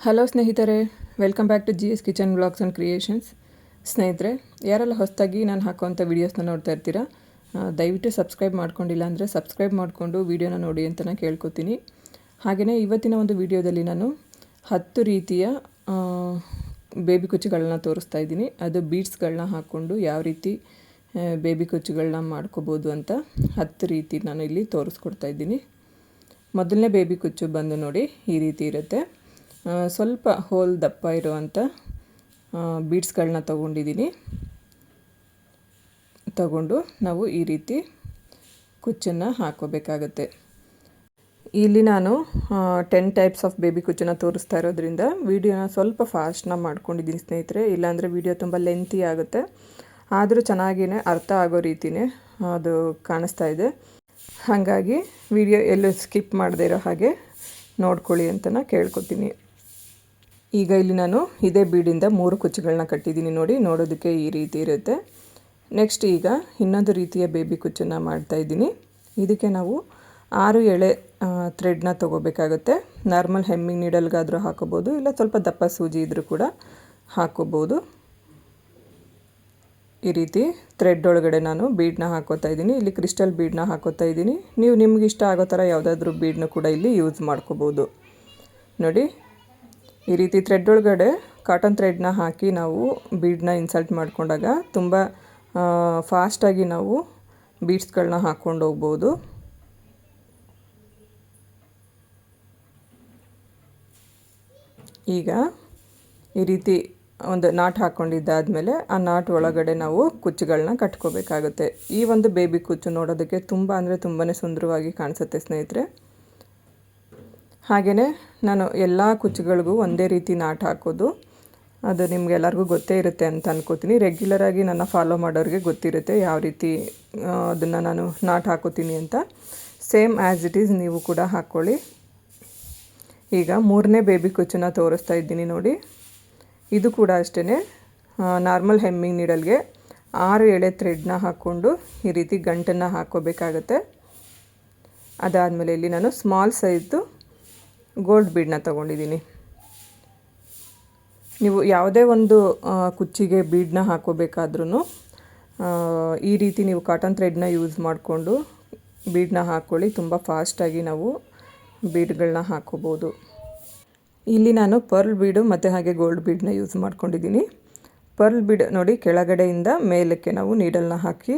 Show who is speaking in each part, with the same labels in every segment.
Speaker 1: Hello ಸ್ನೇಹಿತರೆ. Welcome back to G S kitchen blogs and creations ಸ್ನೇಹಿತರೆ, ಯಾರೆಲ್ಲ ಹೊಸದಾಗಿ ನಾನು ಹಾಕುವಂಥ ವೀಡಿಯೋಸ್ನ ನೋಡ್ತಾ ಇರ್ತೀರಾ ದಯವಿಟ್ಟು ಸಬ್ಸ್ಕ್ರೈಬ್ ಮಾಡ್ಕೊಂಡಿಲ್ಲ ಅಂದರೆ ಸಬ್ಸ್ಕ್ರೈಬ್ ಮಾಡಿಕೊಂಡು ವೀಡಿಯೋನ ನೋಡಿ ಅಂತ ನಾನು ಕೇಳ್ಕೊತೀನಿ. ಹಾಗೆಯೇ ಇವತ್ತಿನ ಒಂದು ವಿಡಿಯೋದಲ್ಲಿ ನಾನು ಹತ್ತು ರೀತಿಯ ಬೇಬಿ ಕುಚ್ಚುಗಳನ್ನ ತೋರಿಸ್ತಾ ಇದ್ದೀನಿ. ಅದು ಬೀಡ್ಸ್ಗಳನ್ನ ಹಾಕ್ಕೊಂಡು ಯಾವ ರೀತಿ ಬೇಬಿ ಕುಚ್ಚುಗಳನ್ನ ಮಾಡ್ಕೋಬೋದು ಅಂತ ಹತ್ತು ರೀತಿ ನಾನು ಇಲ್ಲಿ ತೋರಿಸ್ಕೊಡ್ತಾ ಇದ್ದೀನಿ. ಮೊದಲನೇ ಬೇಬಿ ಕುಚ್ಚು ಬಂದು ನೋಡಿ ಈ ರೀತಿ ಇರುತ್ತೆ. ಸ್ವಲ್ಪ ಹೋಲ್ ದಪ್ಪ ಇರುವಂಥ ಬೀಡ್ಸ್ಗಳನ್ನ ತಗೊಂಡಿದ್ದೀನಿ ತಗೊಂಡು ನಾವು ಈ ರೀತಿ ಕುಚ್ಚನ್ನು ಹಾಕೋಬೇಕಾಗತ್ತೆ ಇಲ್ಲಿ ನಾನು ಟೆನ್ ಟೈಪ್ಸ್ ಆಫ್ ಬೇಬಿ ಕುಚ್ಚನ್ನು ತೋರಿಸ್ತಾ ಇರೋದ್ರಿಂದ ವೀಡಿಯೋನ ಸ್ವಲ್ಪ ಫಾಸ್ಟ್ನ ಮಾಡ್ಕೊಂಡಿದ್ದೀನಿ ಸ್ನೇಹಿತರೆ. ಇಲ್ಲಾಂದರೆ ವೀಡಿಯೋ ತುಂಬ ಲೆಂತಿ ಆಗುತ್ತೆ. ಆದರೂ ಚೆನ್ನಾಗಿಯೇ ಅರ್ಥ ಆಗೋ ರೀತಿಯೇ ಅದು ಕಾಣಿಸ್ತಾ ಇದೆ. ಹಾಗಾಗಿ ವಿಡಿಯೋ ಎಲ್ಲೂ ಸ್ಕಿಪ್ ಮಾಡದೇ ಇರೋ ಹಾಗೆ ನೋಡ್ಕೊಳ್ಳಿ ಅಂತ ಕೇಳ್ಕೊತೀನಿ. ಈಗ ಇಲ್ಲಿ ನಾನು ಇದೇ ಬೀಡಿಂದ ಮೂರು ಕುಚ್ಚುಗಳನ್ನ ಕಟ್ಟಿದ್ದೀನಿ ನೋಡಿ, ನೋಡೋದಕ್ಕೆ ಈ ರೀತಿ ಇರುತ್ತೆ. ನೆಕ್ಸ್ಟ್ ಈಗ ಇನ್ನೊಂದು ರೀತಿಯ ಬೇಬಿ ಕುಚ್ಚನ್ನು ಮಾಡ್ತಾ ಇದ್ದೀನಿ. ಇದಕ್ಕೆ ನಾವು ಆರು ಎಳೆ ಥ್ರೆಡ್ನ ತೊಗೋಬೇಕಾಗುತ್ತೆ. ನಾರ್ಮಲ್ ಹೆಮ್ಮಿಂಗ್ ನೀಡಲ್ಗಾದರೂ ಹಾಕೋಬೋದು, ಇಲ್ಲ ಸ್ವಲ್ಪ ದಪ್ಪ ಸೂಜಿ ಇದ್ದರೂ ಕೂಡ ಹಾಕೋಬೋದು. ಈ ರೀತಿ ಥ್ರೆಡ್ ಒಳಗಡೆ ನಾನು ಬೀಡನ್ನ ಹಾಕೋತಾ ಇದ್ದೀನಿ. ಇಲ್ಲಿ ಕ್ರಿಸ್ಟಲ್ ಬೀಡನ್ನ ಹಾಕೋತಾ ಇದ್ದೀನಿ. ನೀವು ನಿಮ್ಗೆ ಇಷ್ಟ ಆಗೋ ಥರ ಯಾವುದಾದ್ರೂ ಬೀಡನ್ನು ಕೂಡ ಇಲ್ಲಿ ಯೂಸ್ ಮಾಡ್ಕೋಬೋದು. ನೋಡಿ ಈ ರೀತಿ ಥ್ರೆಡ್ ಒಳಗಡೆ ಕಾಟನ್ ಥ್ರೆಡ್ನ ಹಾಕಿ ನಾವು ಬೀಡ್ನ ಇನ್ಸಲ್ಟ್ ಮಾಡಿಕೊಂಡಾಗ ತುಂಬ ಫಾಸ್ಟಾಗಿ ನಾವು ಬೀಡ್ಸ್ಗಳನ್ನ ಹಾಕ್ಕೊಂಡು ಹೋಗ್ಬೋದು. ಈಗ ಈ ರೀತಿ ಒಂದು ನಾಟ್ ಹಾಕ್ಕೊಂಡಿದ್ದಾದಮೇಲೆ ಆ ನಾಟ್ ಒಳಗಡೆ ನಾವು ಕುಚ್ಚುಗಳನ್ನ ಕಟ್ಕೋಬೇಕಾಗುತ್ತೆ. ಈ ಒಂದು ಬೇಬಿ ಕುಚ್ಚು ನೋಡೋದಕ್ಕೆ ತುಂಬ ಅಂದರೆ ತುಂಬಾ ಸುಂದರವಾಗಿ ಕಾಣಿಸುತ್ತೆ ಸ್ನೇಹಿತರೆ. ಹಾಗೆಯೇ ನಾನು ಎಲ್ಲ ಕುಚ್ಚುಗಳಿಗೂ ಒಂದೇ ರೀತಿ ನಾಟ್ ಹಾಕೋದು. ಅದು ನಿಮಗೆಲ್ಲರಿಗೂ ಗೊತ್ತೇ ಇರುತ್ತೆ ಅಂತ ಅನ್ಕೋತೀನಿ. ರೆಗ್ಯುಲರಾಗಿ ನನ್ನ ಫಾಲೋ ಮಾಡೋರಿಗೆ ಗೊತ್ತಿರುತ್ತೆ ಯಾವ ರೀತಿ ಅದನ್ನು ನಾನು ನಾಟ್ ಹಾಕೋತೀನಿ ಅಂತ. ಸೇಮ್ ಆ್ಯಸ್ ಇಟ್ ಈಸ್ ನೀವು ಕೂಡ ಹಾಕ್ಕೊಳ್ಳಿ ಈಗ ಮೂರನೇ ಬೇಬಿ ಕುಚ್ಚನ್ನ ತೋರಿಸ್ತಾ ಇದ್ದೀನಿ ನೋಡಿ. ಇದು ಕೂಡ ಅಷ್ಟೇ ನಾರ್ಮಲ್ ಹೆಮ್ಮಿಂಗ್ ನೀಡಲ್ಗೆ ಆರು ಎಳೆ ಥ್ರೆಡ್ನ ಹಾಕ್ಕೊಂಡು ಈ ರೀತಿ ಗಂಟನ್ನು ಹಾಕ್ಕೋಬೇಕಾಗತ್ತೆ ಅದಾದಮೇಲೆ ಇಲ್ಲಿ ನಾನು ಸ್ಮಾಲ್ ಸೈಜ್ದು ಗೋಲ್ಡ್ ಬೀಡನ್ನ ತೊಗೊಂಡಿದ್ದೀನಿ ನೀವು ಯಾವುದೇ ಒಂದು ಕುಚ್ಚಿಗೆ ಬೀಡನ್ನ ಹಾಕೋಬೇಕಾದ್ರೂ ಈ ರೀತಿ ನೀವು ಕಾಟನ್ ಥ್ರೆಡ್ನ ಯೂಸ್ ಮಾಡಿಕೊಂಡು ಬೀಡನ್ನ ಹಾಕ್ಕೊಳ್ಳಿ ತುಂಬ ಫಾಸ್ಟಾಗಿ ನಾವು ಬೀಡ್ಗಳನ್ನ ಹಾಕೋಬೋದು. ಇಲ್ಲಿ ನಾನು ಪರ್ಲ್ ಬೀಡು ಮತ್ತು ಹಾಗೆ ಗೋಲ್ಡ್ ಬೀಡನ್ನ ಯೂಸ್ ಮಾಡ್ಕೊಂಡಿದ್ದೀನಿ ಪರ್ಲ್ ಬೀಡ್ ನೋಡಿ ಕೆಳಗಡೆಯಿಂದ ಮೇಲಕ್ಕೆ ನಾವು ನೀಡಲ್ನ ಹಾಕಿ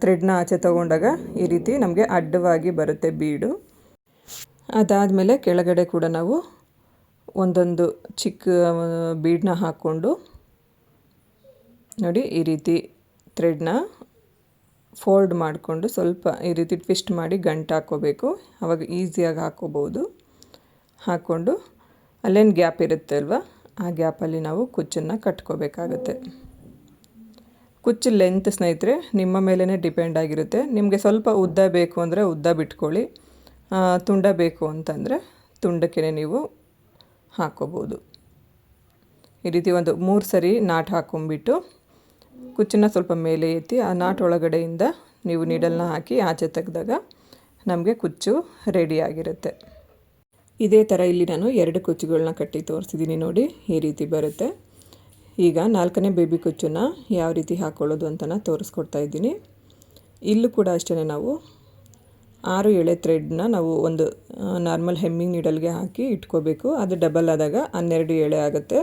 Speaker 1: ಥ್ರೆಡ್ನ ಆಚೆ ತಗೊಂಡಾಗ ಈ ರೀತಿ ನಮಗೆ ಅಡ್ಡವಾಗಿ ಬರುತ್ತೆ ಬೀಡು ಅದಾದಮೇಲೆ ಕೆಳಗಡೆ ಕೂಡ ನಾವು ಒಂದೊಂದು ಚಿಕ್ಕ ಬೀಡನ್ನ ಹಾಕ್ಕೊಂಡು ನೋಡಿ ಈ ರೀತಿ ಥ್ರೆಡ್ನ ಫೋಲ್ಡ್ ಮಾಡಿಕೊಂಡು ಸ್ವಲ್ಪ ಈ ರೀತಿ ಟ್ವಿಸ್ಟ್ ಮಾಡಿ ಗಂಟು ಹಾಕ್ಕೋಬೇಕು. ಆವಾಗ ಈಸಿಯಾಗಿ ಹಾಕ್ಕೋಬೋದು ಹಾಕ್ಕೊಂಡು ಅಲ್ಲೇನು ಗ್ಯಾಪ್ ಇರುತ್ತೆ ಅಲ್ವಾ? ಆ ಗ್ಯಾಪಲ್ಲಿ ನಾವು ಕುಚ್ಚನ್ನು ಕಟ್ಕೋಬೇಕಾಗತ್ತೆ. ಕುಚ್ಚು ಲೆಂತ್ ಸ್ನೇಹಿತರೆ, ನಿಮ್ಮ ಮೇಲೇ ಡಿಪೆಂಡ್ ಆಗಿರುತ್ತೆ. ನಿಮಗೆ ಸ್ವಲ್ಪ ಉದ್ದ ಬೇಕು ಅಂದರೆ ಉದ್ದ ಬಿಟ್ಕೊಳ್ಳಿ. ತುಂಡ ಬೇಕು ಅಂತಂದರೆ ತುಂಡಕ್ಕೆ ನೀವು ಹಾಕೋಬೋದು. ಈ ರೀತಿ ಒಂದು ಮೂರು ಸರಿ ನಾಟ್ ಹಾಕ್ಕೊಂಬಿಟ್ಟು ಕುಚ್ಚನ್ನ ಸ್ವಲ್ಪ ಮೇಲೆ ಎತ್ತಿ ಆ ನಾಟ್ ಒಳಗಡೆಯಿಂದ ನೀವು ನೀಡಲ್ನ ಹಾಕಿ ಆಚೆ ತೆಗೆದಾಗ ನಮಗೆ ಕುಚ್ಚು ರೆಡಿ ಆಗಿರುತ್ತೆ. ಇದೇ ಥರ ಇಲ್ಲಿ ನಾನು ಎರಡು ಕುಚ್ಚುಗಳನ್ನ ಕಟ್ಟಿ ತೋರಿಸಿದ್ದೀನಿ ನೋಡಿ, ಈ ರೀತಿ ಬರುತ್ತೆ. ಈಗ ನಾಲ್ಕನೇ ಬೇಬಿ ಕುಚ್ಚನ್ನು ಯಾವ ರೀತಿ ಹಾಕ್ಕೊಳ್ಳೋದು ಅಂತ ತೋರಿಸ್ಕೊಡ್ತಾ ಇದ್ದೀನಿ. ಇಲ್ಲೂ ಕೂಡ ಅಷ್ಟೇ ನಾವು ಆರು ಎಳೆ ಥ್ರೆಡ್ನ ನಾವು ಒಂದು ನಾರ್ಮಲ್ ಹೆಮ್ಮಿಂಗ್ ನೀಡಲ್ಗೆ ಹಾಕಿ ಇಟ್ಕೋಬೇಕು. ಅದು ಡಬಲ್ ಆದಾಗ ಹನ್ನೆರಡು ಎಳೆ ಆಗುತ್ತೆ.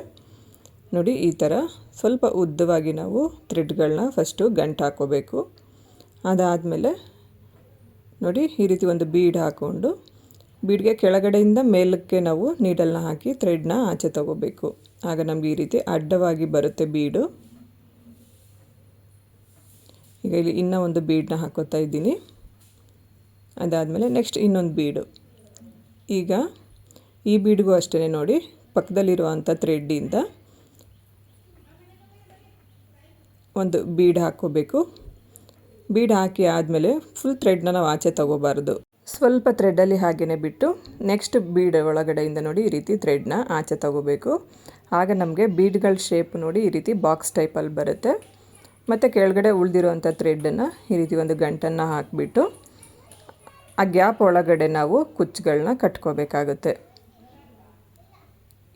Speaker 1: ನೋಡಿ, ಈ ಥರ ಸ್ವಲ್ಪ ಉದ್ದವಾಗಿ ನಾವು ಥ್ರೆಡ್ಗಳನ್ನ ಫಸ್ಟು ಗಂಟು ಹಾಕ್ಕೋಬೇಕು ಅದಾದಮೇಲೆ ನೋಡಿ, ಈ ರೀತಿ ಒಂದು ಬೀಡ್ ಹಾಕ್ಕೊಂಡು ಬೀಡ್ಗೆ ಕೆಳಗಡೆಯಿಂದ ಮೇಲಕ್ಕೆ ನಾವು ನೀಡಲ್ನ ಹಾಕಿ ಥ್ರೆಡ್ನ ಆಚೆ ತಗೋಬೇಕು. ಆಗ ನಮಗೆ ಈ ರೀತಿ ಅಡ್ಡವಾಗಿ ಬರುತ್ತೆ ಬೀಡು. ಈಗ ಇಲ್ಲಿ ಇನ್ನೂ ಒಂದು ಬೀಡನ್ನ ಹಾಕೋತಾ ಇದ್ದೀನಿ. ಅದಾದಮೇಲೆ ನೆಕ್ಸ್ಟ್ ಇನ್ನೊಂದು ಬೀಡು ಈಗ ಈ ಬೀಡಿಗೂ ಅಷ್ಟೇ ನೋಡಿ ಪಕ್ಕದಲ್ಲಿರುವಂಥ ಥ್ರೆಡ್ಡಿಂದ ಒಂದು ಬೀಡ್ ಹಾಕ್ಕೋಬೇಕು. ಬೀಡ್ ಹಾಕಿ ಆದಮೇಲೆ ಫುಲ್ ಥ್ರೆಡ್ನ ನಾವು ಆಚೆ ತಗೋಬಾರ್ದು. ಸ್ವಲ್ಪ ಥ್ರೆಡ್ಡಲ್ಲಿ ಹಾಗೆಯೇ ಬಿಟ್ಟು ನೆಕ್ಸ್ಟ್ ಬೀಡ್ ಒಳಗಡೆಯಿಂದ ನೋಡಿ ಈ ರೀತಿ ಥ್ರೆಡ್ನ ಆಚೆ ತಗೋಬೇಕು. ಆಗ ನಮಗೆ ಬೀಡ್ಗಳ ಶೇಪ್ ನೋಡಿ ಈ ರೀತಿ ಬಾಕ್ಸ್ ಟೈಪಲ್ಲಿ ಬರುತ್ತೆ. ಮತ್ತು ಕೆಳಗಡೆ ಉಳಿದಿರುವಂಥ ಥ್ರೆಡ್ಡನ್ನು ಈ ರೀತಿ ಒಂದು ಗಂಟನ್ನು ಹಾಕಿಬಿಟ್ಟು ಆ ಗ್ಯಾಪ್ ಒಳಗಡೆ ನಾವು ಕುಚ್ಚುಗಳನ್ನ ಕಟ್ಕೋಬೇಕಾಗುತ್ತೆ.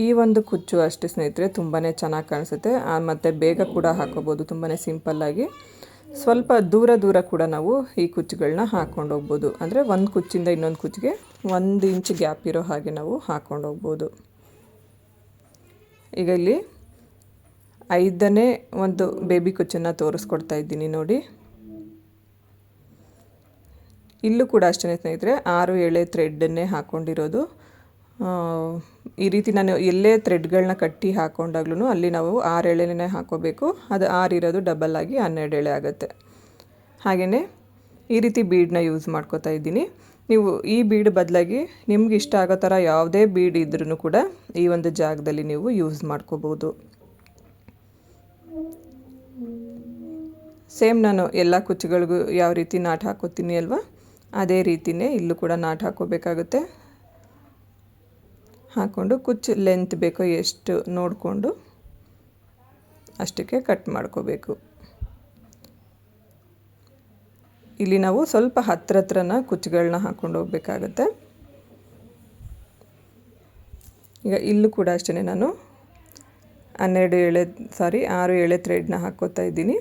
Speaker 1: ಈ ಒಂದು ಕುಚ್ಚು ಅಷ್ಟೇ ಸ್ನೇಹಿತರೆ ತುಂಬಾ ಚೆನ್ನಾಗಿ ಕಾಣಿಸುತ್ತೆ. ಮತ್ತು ಬೇಗ ಕೂಡ ಹಾಕೋಬೋದು ತುಂಬಾ ಸಿಂಪಲ್ಲಾಗಿ ಸ್ವಲ್ಪ ದೂರ ದೂರ ಕೂಡ ನಾವು ಈ ಕುಚ್ಚುಗಳನ್ನ ಹಾಕ್ಕೊಂಡು ಹೋಗ್ಬೋದು. ಅಂದರೆ ಒಂದು ಕುಚ್ಚಿಂದ ಇನ್ನೊಂದು ಕುಚ್ಚಿಗೆ ಒಂದು ಇಂಚ್ ಗ್ಯಾಪ್ ಇರೋ ಹಾಗೆ ನಾವು ಹಾಕ್ಕೊಂಡು ಹೋಗ್ಬೋದು. ಈಗ ಇಲ್ಲಿ ಐದನೇ ಒಂದು ಬೇಬಿ ಕುಚ್ಚನ್ನು ತೋರಿಸ್ಕೊಡ್ತಾ ಇದ್ದೀನಿ ನೋಡಿ. ಇಲ್ಲೂ ಕೂಡ ಅಷ್ಟೇ ಸ್ನೇಹಿತರೆ, ಆರು ಎಳೆ ಥ್ರೆಡ್ಡನ್ನೇ ಹಾಕ್ಕೊಂಡಿರೋದು ಈ ರೀತಿ ನಾನು ಎಲ್ಲೇ ಥ್ರೆಡ್ಗಳನ್ನ ಕಟ್ಟಿ ಹಾಕ್ಕೊಂಡಾಗ್ಲೂ ಅಲ್ಲಿ ನಾವು ಆರು ಎಳೆನೇ ಹಾಕೋಬೇಕು. ಅದು ಆರು ಇರೋದು ಡಬಲ್ ಆಗಿ ಹನ್ನೆರಡು ಎಳೆ ಆಗುತ್ತೆ. ಹಾಗೆಯೇ ಈ ರೀತಿ ಬೀಡನ್ನ ಯೂಸ್ ಮಾಡ್ಕೋತಾ ಇದ್ದೀನಿ. ನೀವು ಈ ಬೀಡ್ ಬದಲಾಗಿ ನಿಮ್ಗೆ ಇಷ್ಟ ಆಗೋ ಥರ ಯಾವುದೇ ಬೀಡ್ ಇದ್ರೂ ಕೂಡ ಈ ಒಂದು ಜಾಗದಲ್ಲಿ ನೀವು ಯೂಸ್ ಮಾಡ್ಕೋಬೋದು. ಸೇಮ್ ನಾನು ಎಲ್ಲ ಕುಚ್ಚುಗಳಿಗೂ ಯಾವ ರೀತಿ ನಾಟ್ ಹಾಕೋತೀನಿ ಅಲ್ವಾ? ಅದೇ ರೀತಿಯೇ ಇಲ್ಲೂ ಕೂಡ ನಾಟ್ ಹಾಕೋಬೇಕಾಗುತ್ತೆ ಹಾಕ್ಕೊಂಡು ಕುಚ್ಚು ಲೆಂತ್ ಬೇಕೋ ಎಷ್ಟು ನೋಡಿಕೊಂಡು ಅಷ್ಟಕ್ಕೆ ಕಟ್ ಮಾಡ್ಕೋಬೇಕು. ಇಲ್ಲಿ ನಾವು ಸ್ವಲ್ಪ ಹತ್ರ ಹತ್ರನ ಕುಚ್ಚುಗಳನ್ನ ಹಾಕ್ಕೊಂಡು ಹೋಗಬೇಕಾಗುತ್ತೆ. ಈಗ ಇಲ್ಲೂ ಕೂಡ ಅಷ್ಟೇ ನಾನು ಹನ್ನೆರಡು ಎಳೆ ಸಾರಿ ಆರು ಎಳೆ ಥ್ರೆಡ್ನ ಹಾಕ್ಕೋತಾ ಇದ್ದೀನಿ.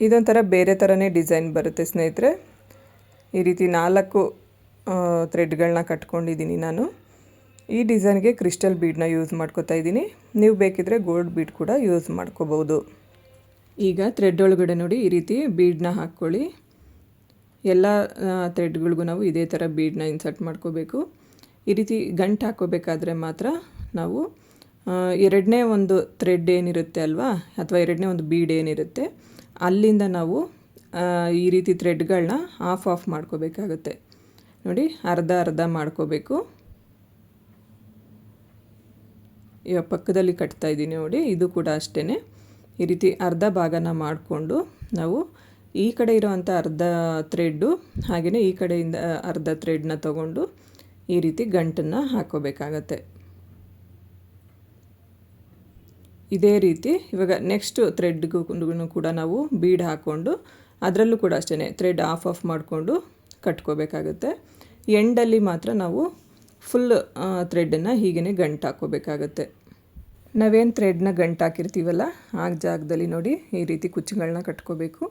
Speaker 1: ಇದೊಂಥರ ಬೇರೆ ಥರನೇ ಡಿಸೈನ್ ಬರುತ್ತೆ ಸ್ನೇಹಿತರೆ. ಈ ರೀತಿ ನಾಲ್ಕು ಥ್ರೆಡ್ಗಳನ್ನ ಕಟ್ಕೊಂಡಿದ್ದೀನಿ ನಾನು. ಈ ಡಿಸೈನ್ಗೆ ಕ್ರಿಸ್ಟಲ್ ಬೀಡನ್ನ ಯೂಸ್ ಮಾಡ್ಕೋತಾ ಇದ್ದೀನಿ. ನೀವು ಬೇಕಿದ್ರೆ ಗೋಲ್ಡ್ ಬೀಡ್ ಕೂಡ ಯೂಸ್ ಮಾಡ್ಕೋಬೋದು. ಈಗ ಥ್ರೆಡ್ ಒಳಗಡೆ ನೋಡಿ ಈ ರೀತಿ ಬೀಡನ್ನ ಹಾಕ್ಕೊಳ್ಳಿ. ಎಲ್ಲ ಥ್ರೆಡ್ಗಳಿಗೂ ನಾವು ಇದೇ ಥರ ಬೀಡನ್ನ ಇನ್ಸರ್ಟ್ ಮಾಡ್ಕೋಬೇಕು. ಈ ರೀತಿ ಗಂಟು ಹಾಕೋಬೇಕಾದ್ರೆ ಮಾತ್ರ ನಾವು ಎರಡನೇ ಒಂದು ಥ್ರೆಡ್ ಏನಿರುತ್ತೆ ಅಲ್ವಾ? ಅಥವಾ ಎರಡನೇ ಒಂದು ಬೀಡ್ ಏನಿರುತ್ತೆ? ಅಲ್ಲಿಂದ ನಾವು ಈ ರೀತಿ ಥ್ರೆಡ್ಗಳನ್ನ ಆಫ್ ಆಫ್ ಮಾಡ್ಕೋಬೇಕಾಗುತ್ತೆ. ನೋಡಿ, ಅರ್ಧ ಅರ್ಧ ಮಾಡ್ಕೋಬೇಕು. ಇವಾಗ ಪಕ್ಕದಲ್ಲಿ ಕಟ್ತಾ ಇದ್ದೀನಿ ನೋಡಿ, ಇದು ಕೂಡ ಅಷ್ಟೇ ಈ ರೀತಿ ಅರ್ಧ ಭಾಗನ ಮಾಡಿಕೊಂಡು ನಾವು ಈ ಕಡೆ ಇರೋವಂಥ ಅರ್ಧ ಥ್ರೆಡ್ಡು ಹಾಗೆಯೇ ಈ ಕಡೆಯಿಂದ ಅರ್ಧ ಥ್ರೆಡ್ನ ತಗೊಂಡು ಈ ರೀತಿ ಗಂಟನ್ನು ಹಾಕೋಬೇಕಾಗತ್ತೆ. ಇದೇ ರೀತಿ ಇವಾಗ ನೆಕ್ಸ್ಟ್ ಥ್ರೆಡ್ಗೂ ಕೂಡ ನಾವು ಬೀಡ್ ಹಾಕ್ಕೊಂಡು ಅದರಲ್ಲೂ ಕೂಡ ಅಷ್ಟೇ ಥ್ರೆಡ್ ಆಫ್ ಆಫ್ ಮಾಡಿಕೊಂಡು ಕಟ್ಕೋಬೇಕಾಗುತ್ತೆ. ಎಂಡಲ್ಲಿ ಮಾತ್ರ ನಾವು ಫುಲ್ ಥ್ರೆಡ್ಡನ್ನು ಹೀಗೇ ಗಂಟು ಹಾಕ್ಕೋಬೇಕಾಗತ್ತೆ. ನಾವೇನು ಥ್ರೆಡ್ನ ಗಂಟು ಹಾಕಿರ್ತೀವಲ್ಲ, ಆ ಜಾಗದಲ್ಲಿ ನೋಡಿ ಈ ರೀತಿ ಕುಚ್ಚುಗಳನ್ನ ಕಟ್ಕೋಬೇಕು.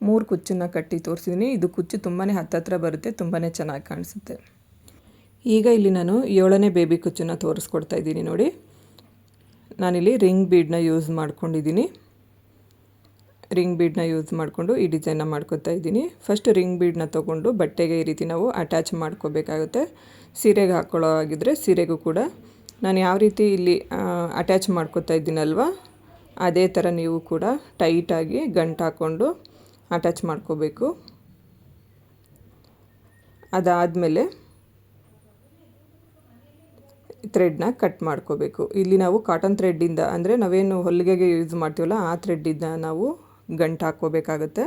Speaker 1: ಮೂರು ಕುಚ್ಚನ್ನು ಕಟ್ಟಿ ತೋರಿಸಿದ್ದೀನಿ ಇದು ಕುಚ್ಚು ತುಂಬಾ ಹತ್ತತ್ರ ಬರುತ್ತೆ ತುಂಬಾ ಚೆನ್ನಾಗಿ ಕಾಣಿಸುತ್ತೆ. ಈಗ ಇಲ್ಲಿ ನಾನು ಏಳನೇ ಬೇಬಿ ಕುಚ್ಚನ್ನು ತೋರಿಸ್ಕೊಡ್ತಾ ಇದ್ದೀನಿ ನೋಡಿ. ನಾನಿಲ್ಲಿ ರಿಂಗ್ ಬೀಡ್ನ ಯೂಸ್ ಮಾಡ್ಕೊಂಡಿದ್ದೀನಿ. ರಿಂಗ್ ಬೀಡ್ನ ಯೂಸ್ ಮಾಡಿಕೊಂಡು ಈ ಡಿಸೈನ್ನ ಮಾಡ್ಕೊತಾ ಇದ್ದೀನಿ. ಫಸ್ಟ್ ರಿಂಗ್ ಬೀಡ್ನ ತೊಗೊಂಡು ಬಟ್ಟೆಗೆ ಈ ರೀತಿ ನಾವು ಅಟ್ಯಾಚ್ ಮಾಡ್ಕೋಬೇಕಾಗುತ್ತೆ. ಸೀರೆಗೆ ಹಾಕ್ಕೊಳ್ಳೋ ಆಗಿದ್ದರೆ ಸೀರೆಗೂ ಕೂಡ. ನಾನು ಯಾವ ರೀತಿ ಇಲ್ಲಿ ಅಟ್ಯಾಚ್ ಮಾಡ್ಕೋತಾ ಇದ್ದೀನಲ್ವ? ಅದೇ ಥರ ನೀವು ಕೂಡ ಟೈಟಾಗಿ ಗಂಟು ಹಾಕ್ಕೊಂಡು ಅಟ್ಯಾಚ್ ಮಾಡ್ಕೋಬೇಕು. ಅದಾದಮೇಲೆ ಥ್ರೆಡ್ನ ಕಟ್ ಮಾಡ್ಕೋಬೇಕು. ಇಲ್ಲಿ ನಾವು ಕಾಟನ್ ಥ್ರೆಡ್ಡಿಂದ ಅಂದರೆ ನಾವೇನು ಹೊಲಿಗೆಗೆ ಯೂಸ್ ಮಾಡ್ತೀವಲ್ಲ, ಆ ಥ್ರೆಡ್ಡಿಂದ ನಾವು ಗಂಟು ಹಾಕ್ಕೋಬೇಕಾಗತ್ತೆ.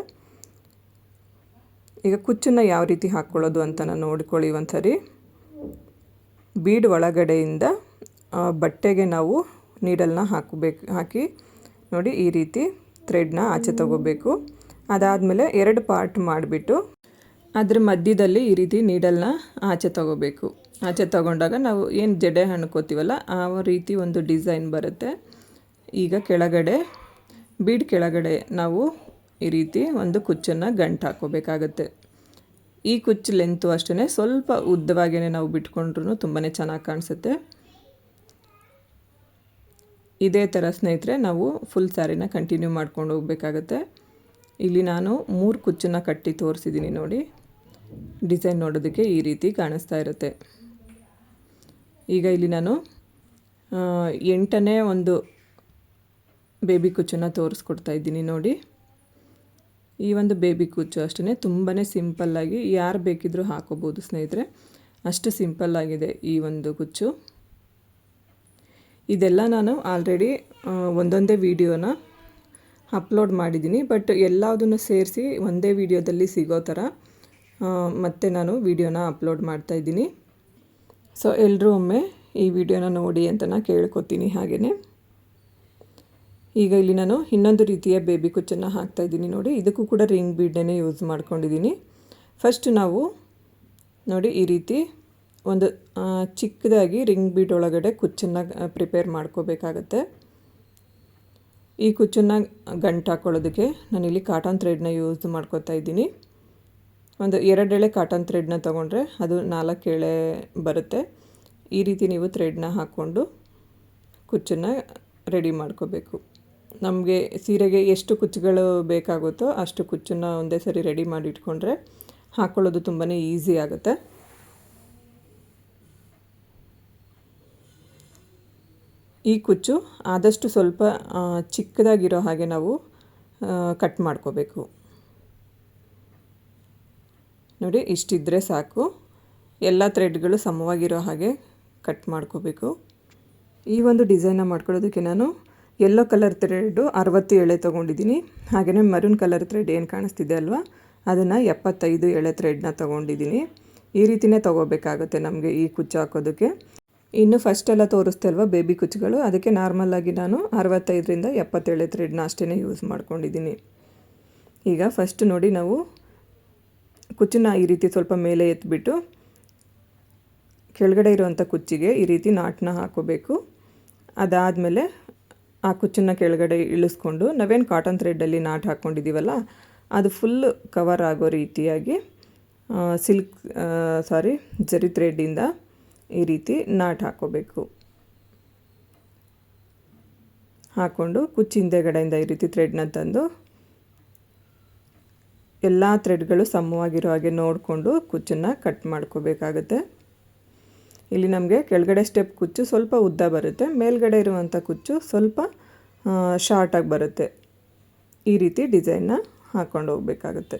Speaker 1: ಈಗ ಕುಚ್ಚನ್ನು ಯಾವ ರೀತಿ ಹಾಕ್ಕೊಳ್ಳೋದು ಅಂತ ನೋಡ್ಕೊಳ್ಳಿ ಒಂದು ಸರಿ ಬೀಡ್ ಒಳಗಡೆಯಿಂದ ಬಟ್ಟೆಗೆ ನಾವು ನೀಡಲ್ನ ಹಾಕಬೇಕು, ಹಾಕಿ ನೋಡಿ ಈ ರೀತಿ ಥ್ರೆಡ್ನ ಆಚೆ ತಗೋಬೇಕು. ಅದಾದಮೇಲೆ ಎರಡು ಪಾರ್ಟ್ ಮಾಡಿಬಿಟ್ಟು, ಅದ್ರ ಮಧ್ಯದಲ್ಲಿ ಈ ರೀತಿ ನೀಡಲ್ನ ಆಚೆ ತಗೋಬೇಕು. ಆಚೆ ತಗೊಂಡಾಗ ನಾವು ಏನು ಜಡೆ ಹಣ್ಕೋತೀವಲ್ಲ, ಆ ರೀತಿ ಒಂದು ಡಿಸೈನ್ ಬರುತ್ತೆ. ಈಗ ಕೆಳಗಡೆ, ಬೀಡ್ ಕೆಳಗಡೆ ನಾವು ಈ ರೀತಿ ಒಂದು ಕುಚ್ಚನ್ನು ಗಂಟು ಹಾಕೋಬೇಕಾಗತ್ತೆ ಈ ಕುಚ್ಚು ಲೆಂತು ಅಷ್ಟೇ ಸ್ವಲ್ಪ ಉದ್ದವಾಗಿಯೇ ನಾವು ಬಿಟ್ಕೊಂಡ್ರೂ ತುಂಬಾ ಚೆನ್ನಾಗಿ ಕಾಣಿಸುತ್ತೆ. ಇದೇ ಥರ ಸ್ನೇಹಿತರೆ, ನಾವು ಫುಲ್ ಸ್ಯಾರಿನ ಕಂಟಿನ್ಯೂ ಮಾಡ್ಕೊಂಡು ಹೋಗಬೇಕಾಗತ್ತೆ. ಇಲ್ಲಿ ನಾನು ಮೂರು ಕುಚ್ಚನ್ನು ಕಟ್ಟಿ ತೋರಿಸಿದ್ದೀನಿ ನೋಡಿ. ಡಿಸೈನ್ ನೋಡೋದಕ್ಕೆ ಈ ರೀತಿ ಕಾಣಿಸ್ತಾ ಇರುತ್ತೆ. ಈಗ ಇಲ್ಲಿ ನಾನು ಎಂಟನೇ ಒಂದು ಬೇಬಿ ಕುಚ್ಚನ್ನು ತೋರಿಸ್ಕೊಡ್ತಾ ಇದ್ದೀನಿ ನೋಡಿ. ಈ ಒಂದು ಬೇಬಿ ಕುಚ್ಚು ಅಷ್ಟೇ ತುಂಬಾ ಸಿಂಪಲ್ಲಾಗಿ ಯಾರು ಬೇಕಿದ್ದರೂ ಹಾಕೋಬೋದು ಸ್ನೇಹಿತರೆ. ಅಷ್ಟು ಸಿಂಪಲ್ಲಾಗಿದೆ ಈ ಒಂದು ಕುಚ್ಚು. ಇದೆಲ್ಲ ನಾನು ಆಲ್ರೆಡಿ ಒಂದೊಂದೇ ವಿಡಿಯೋನ ಅಪ್ಲೋಡ್ ಮಾಡಿದ್ದೀನಿ. ಬಟ್ ಎಲ್ಲದನ್ನು ಸೇರಿಸಿ ಒಂದೇ ವಿಡಿಯೋದಲ್ಲಿ ಸಿಗೋ ಥರ ಮತ್ತೆ ನಾನು ವಿಡಿಯೋನ ಅಪ್ಲೋಡ್ ಮಾಡ್ತಾಯಿದ್ದೀನಿ ಸೊ ಎಲ್ಲರೂ ಒಮ್ಮೆ ಈ ವಿಡಿಯೋನ ನೋಡಿ ಅಂತ ನಾನು ಕೇಳ್ಕೊತೀನಿ ಹಾಗೆಯೇ ಈಗ ಇಲ್ಲಿ ನಾನು ಇನ್ನೊಂದು ರೀತಿಯ ಬೇಬಿ ಕುಚ್ಚನ್ನು ಹಾಕ್ತಾಯಿದ್ದೀನಿ ನೋಡಿ. ಇದಕ್ಕೂ ಕೂಡ ರಿಂಗ್ ಬೀಡನ್ನೇ ಯೂಸ್ ಮಾಡ್ಕೊಂಡಿದ್ದೀನಿ. ಫಸ್ಟ್ ನಾವು ನೋಡಿ ಈ ರೀತಿ ಒಂದು ಚಿಕ್ಕದಾಗಿ ರಿಂಗ್ ಬೀಡ್ ಒಳಗಡೆ ಕುಚ್ಚನ್ನು ಪ್ರಿಪೇರ್ ಮಾಡ್ಕೋಬೇಕಾಗತ್ತೆ. ಈ ಕುಚ್ಚನ್ನು ಗಂಟು ಹಾಕೊಳ್ಳೋದಕ್ಕೆ ನಾನಿಲ್ಲಿ ಕಾಟನ್ ಥ್ರೆಡ್ನ ಯೂಸ್ ಮಾಡ್ಕೋತಾ ಇದ್ದೀನಿ. ಒಂದು ಎರಡೆಳೆ ಕಾಟನ್ ಥ್ರೆಡ್ನ ತೊಗೊಂಡ್ರೆ ಅದು ನಾಲ್ಕು ಎಳೆ ಬರುತ್ತೆ. ಈ ರೀತಿ ನೀವು ಥ್ರೆಡ್ನ ಹಾಕ್ಕೊಂಡು ಕುಚ್ಚನ್ನ ರೆಡಿ ಮಾಡ್ಕೋಬೇಕು. ನಮಗೆ ಸೀರೆಗೆ ಎಷ್ಟು ಕುಚ್ಚುಗಳು ಬೇಕಾಗುತ್ತೋ ಅಷ್ಟು ಕುಚ್ಚನ್ನು ಒಂದೇ ಸರಿ ರೆಡಿ ಮಾಡಿ ಇಟ್ಕೊಂಡ್ರೆ ಹಾಕ್ಕೊಳ್ಳೋದು ತುಂಬಾ ಈಸಿ ಆಗುತ್ತೆ. ಈ ಕುಚ್ಚು ಆದಷ್ಟು ಸ್ವಲ್ಪ ಚಿಕ್ಕದಾಗಿರೋ ಹಾಗೆ ನಾವು ಕಟ್ ಮಾಡ್ಕೋಬೇಕು. ನೋಡಿ ಇಷ್ಟಿದ್ದರೆ ಸಾಕು. ಎಲ್ಲ ಥ್ರೆಡ್ಗಳು ಸಮವಾಗಿರೋ ಹಾಗೆ ಕಟ್ ಮಾಡ್ಕೋಬೇಕು. ಈ ಒಂದು ಡಿಸೈನ್ನ ಮಾಡ್ಕೊಳ್ಳೋದಕ್ಕೆ ನಾನು ಯೆಲ್ಲೋ ಕಲರ್ ಥ್ರೆಡ್ಡು ಅರವತ್ತು ಎಳೆ ತೊಗೊಂಡಿದ್ದೀನಿ. ಹಾಗೆಯೇ ಮರೂನ್ ಕಲರ್ ಥ್ರೆಡ್ ಏನು ಕಾಣಿಸ್ತಿದೆ ಅಲ್ವಾ? ಅದನ್ನು ಎಪ್ಪತ್ತೈದು ಎಳೆ ಥ್ರೆಡ್ನ ತೊಗೊಂಡಿದ್ದೀನಿ. ಈ ರೀತಿಯೇ ತೊಗೋಬೇಕಾಗುತ್ತೆ ನಮಗೆ ಈ ಕುಚ್ಚು ಹಾಕೋದಕ್ಕೆ. ಇನ್ನು ಫಸ್ಟ್ ಎಲ್ಲ ತೋರಿಸ್ತೆ ಅಲ್ವಾ ಬೇಬಿ ಕುಚ್ಚುಗಳು? ಅದಕ್ಕೆ ನಾರ್ಮಲಾಗಿ ನಾನು ಅರವತ್ತೈದರಿಂದ ಎಪ್ಪತ್ತೇಳೆ ಥ್ರೆಡ್ನ ಅಷ್ಟೇ ಯೂಸ್ ಮಾಡ್ಕೊಂಡಿದ್ದೀನಿ. ಈಗ ಫಸ್ಟ್ ನೋಡಿ ನಾವು ಕುಚ್ಚನ್ನ ಈ ರೀತಿ ಸ್ವಲ್ಪ ಮೇಲೆ ಎತ್ಬಿಟ್ಟು ಕೆಳಗಡೆ ಇರುವಂಥ ಕುಚ್ಚಿಗೆ ಈ ರೀತಿ ನಾಟನ್ನ ಹಾಕೋಬೇಕು. ಅದಾದಮೇಲೆ ಆ ಕುಚ್ಚನ್ನ ಕೆಳಗಡೆ ಇಳಿಸ್ಕೊಂಡು ನಾವೇನು ಕಾಟನ್ ಥ್ರೆಡ್ಡಲ್ಲಿ ನಾಟ್ ಹಾಕ್ಕೊಂಡಿದ್ದೀವಲ್ಲ, ಅದು ಫುಲ್ ಕವರ್ ಆಗೋ ರೀತಿಯಾಗಿ ಸಿಲ್ಕ್ ಸಾರಿ, ಜರಿ ಥ್ರೆಡ್ಡಿಂದ ಈ ರೀತಿ ನಾಟ್ ಹಾಕೋಬೇಕು. ಹಾಕ್ಕೊಂಡು ಕುಚ್ಚು ಹಿಂದೆಗಡೆಯಿಂದ ಈ ರೀತಿ ಥ್ರೆಡ್ನ ತಂದು ಎಲ್ಲ ಥ್ರೆಡ್ಗಳು ಸಮವಾಗಿರೋ ಹಾಗೆ ನೋಡಿಕೊಂಡು ಕುಚ್ಚನ್ನು ಕಟ್ ಮಾಡ್ಕೋಬೇಕಾಗತ್ತೆ. ಇಲ್ಲಿ ನಮಗೆ ಕೆಳಗಡೆ ಸ್ಟೆಪ್ ಕುಚ್ಚು ಸ್ವಲ್ಪ ಉದ್ದ ಬರುತ್ತೆ, ಮೇಲ್ಗಡೆ ಇರುವಂಥ ಕುಚ್ಚು ಸ್ವಲ್ಪ ಶಾರ್ಟಾಗಿ ಬರುತ್ತೆ. ಈ ರೀತಿ ಡಿಸೈನ್ನ ಹಾಕ್ಕೊಂಡು ಹೋಗಬೇಕಾಗತ್ತೆ.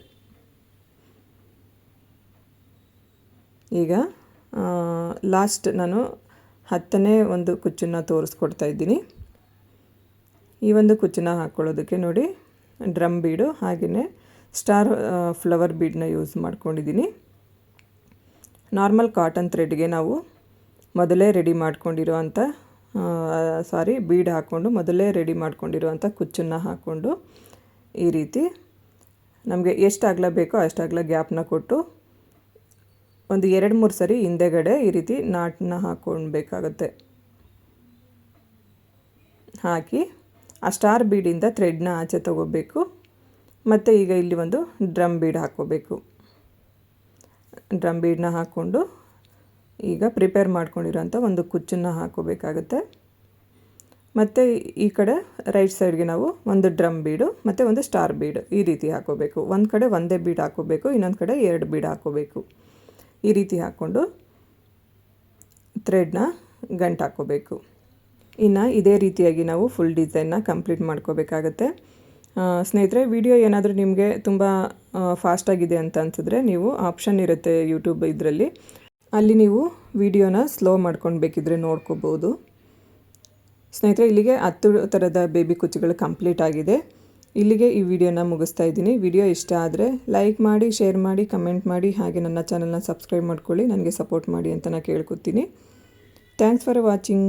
Speaker 1: ಈಗ ಲಾಸ್ಟ್ ನಾನು ಹತ್ತನೇ ಒಂದು ಕುಚ್ಚನ್ನು ತೋರಿಸ್ಕೊಡ್ತಾ ಇದ್ದೀನಿ. ಈ ಒಂದು ಕುಚ್ಚನ್ನ ಹಾಕ್ಕೊಳ್ಳೋದಕ್ಕೆ ನೋಡಿ, ಡ್ರಮ್ ಬೀಡು ಹಾಗೆಯೇ ಸ್ಟಾರ್ ಫ್ಲವರ್ ಬೀಡನ್ನ ಯೂಸ್ ಮಾಡ್ಕೊಂಡಿದ್ದೀನಿ. ನಾರ್ಮಲ್ ಕಾಟನ್ ಥ್ರೆಡ್ಗೆ ನಾವು ಮೊದಲೇ ರೆಡಿ ಮಾಡ್ಕೊಂಡಿರೋ ಅಂಥ ಸಾರಿ, ಬೀಡ್ ಹಾಕ್ಕೊಂಡು ಮೊದಲೇ ರೆಡಿ ಮಾಡ್ಕೊಂಡಿರುವಂಥ ಕುಚ್ಚನ್ನು ಹಾಕ್ಕೊಂಡು ಈ ರೀತಿ ನಮಗೆ ಎಷ್ಟು ಅಗಲ ಬೇಕೋ ಅಷ್ಟು ಅಗಲ ಗ್ಯಾಪ್ನ ಕೊಟ್ಟು ಒಂದು ಎರಡು ಮೂರು ಸರಿ ಹಿಂದೆಗಡೆ ಈ ರೀತಿ ನಾಟನ್ನ ಹಾಕ್ಕೊಳ್ಬೇಕಾಗತ್ತೆ. ಹಾಕಿ ಆ ಸ್ಟಾರ್ ಬೀಡಿಂದ ಥ್ರೆಡ್ನ ಆಚೆ ತಗೋಬೇಕು. ಮತ್ತು ಈಗ ಇಲ್ಲಿ ಒಂದು ಡ್ರಮ್ ಬೀಡ್ ಹಾಕ್ಕೋಬೇಕು. ಡ್ರಮ್ ಬೀಡನ್ನ ಹಾಕ್ಕೊಂಡು ಈಗ ಪ್ರಿಪೇರ್ ಮಾಡ್ಕೊಂಡಿರೋಂಥ ಒಂದು ಕುಚ್ಚನ್ನು ಹಾಕೋಬೇಕಾಗತ್ತೆ ಮತ್ತು ಈ ಕಡೆ ರೈಟ್ ಸೈಡ್ಗೆ ನಾವು ಒಂದು ಡ್ರಮ್ ಬೀಡು ಮತ್ತು ಒಂದು ಸ್ಟಾರ್ ಬೀಡು ಈ ರೀತಿ ಹಾಕೋಬೇಕು ಒಂದು ಕಡೆ ಒಂದೇ ಬೀಡ್ ಹಾಕೋಬೇಕು ಇನ್ನೊಂದು ಕಡೆ ಎರಡು ಬೀಡ್ ಹಾಕೋಬೇಕು ಈ ರೀತಿ ಹಾಕ್ಕೊಂಡು ಥ್ರೆಡ್ನ ಗಂಟು ಹಾಕೋಬೇಕು ಇನ್ನು ಇದೇ ರೀತಿಯಾಗಿ ನಾವು ಫುಲ್ ಡಿಸೈನ್ನ ಕಂಪ್ಲೀಟ್ ಮಾಡ್ಕೋಬೇಕಾಗತ್ತೆ. ಸ್ನೇಹಿತರೆ ವಿಡಿಯೋ ಏನಾದರೂ ನಿಮಗೆ ತುಂಬ ಫಾಸ್ಟಾಗಿದೆ ಅಂತ ಅನ್ಸಿದ್ರೆ ನೀವು ಆಪ್ಷನ್ ಇರುತ್ತೆ ಯೂಟ್ಯೂಬ್ ಇದರಲ್ಲಿ. ಅಲ್ಲಿ ನೀವು ವಿಡಿಯೋನ ಸ್ಲೋ ಮಾಡ್ಕೊಂಡು ಬೇಕಿದ್ರೆ ನೋಡ್ಕೋಬೋದು. ಸ್ನೇಹಿತರೆ, ಇಲ್ಲಿಗೆ ಹತ್ತು ಥರದ ಬೇಬಿ ಕುಚ್ಚುಗಳು ಕಂಪ್ಲೀಟ್ ಆಗಿದೆ. ಇಲ್ಲಿಗೆ ಈ ವಿಡಿಯೋನ ಮುಗಿಸ್ತಾ ಇದ್ದೀನಿ. ವಿಡಿಯೋ ಇಷ್ಟ ಆದರೆ ಲೈಕ್ ಮಾಡಿ ಶೇರ್ ಮಾಡಿ ಕಮೆಂಟ್ ಮಾಡಿ, ಹಾಗೆ ನನ್ನ ಚಾನಲ್ನ ಸಬ್ಸ್ಕ್ರೈಬ್ ಮಾಡ್ಕೊಳ್ಳಿ. ನನಗೆ ಸಪೋರ್ಟ್ ಮಾಡಿ ಅಂತ ನಾನು ಕೇಳ್ಕೊತೀನಿ. Thanks for watching